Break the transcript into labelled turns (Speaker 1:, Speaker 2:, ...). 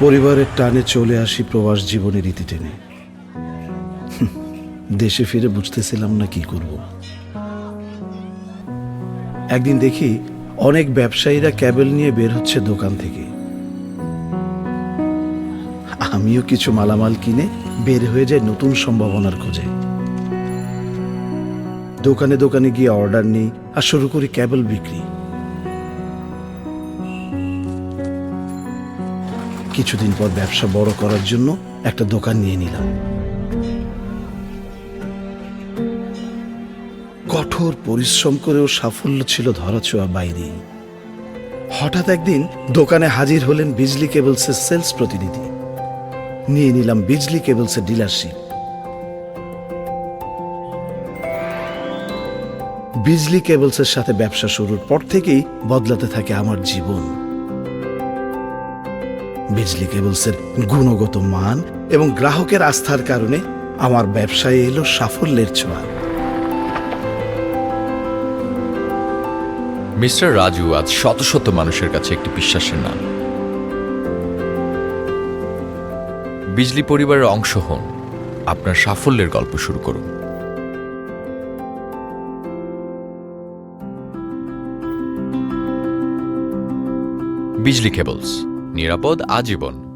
Speaker 1: পরিবারের টানে চলে আসি প্রবাস জীবনের রীতি টেনে। দেশে ফিরে বুঝতেছিলাম না কি করব। একদিন দেখি অনেক ব্যবসায়ীরা ক্যাবেল নিয়ে বের হচ্ছে দোকান থেকে। আমিও কিছু মালামাল কিনে বের হয়ে যাই নতুন সম্ভাবনার খোঁজে। দোকানে দোকানে গিয়ে অর্ডার নিই আর শুরু করি ক্যাবেল বিক্রি। কিছুদিন পর ব্যবসা বড় করার জন্য একটা দোকান নিয়ে নিলাম। কঠোর পরিশ্রম করেও সাফল্য ছিল ধরাছোঁয়া বাইরে। হঠাৎ একদিন দোকানে হাজির হলেন বিজলি কেবলসের সেলস প্রতিনিধি। নিয়ে নিলাম বিজলি কেবলসের ডিলারশিপ। বিজলি কেবলসের সাথে ব্যবসা শুরুর পর থেকেই বদলাতে থাকে আমার জীবন। বিজলি কেবলসের গুণগত মান এবং গ্রাহকের আস্থার কারণে আমার ব্যবসায় এলো সাফল্যের ছোঁয়া।
Speaker 2: মিস্টার রাজু, আজ শত শত মানুষের কাছে একটি বিশ্বাসের নাম। বিজলি পরিবারের অংশ হন। আপনার সাফল্যের গল্প শুরু করুন। বিজলি কেবলস। নিরাপদ আজীবন।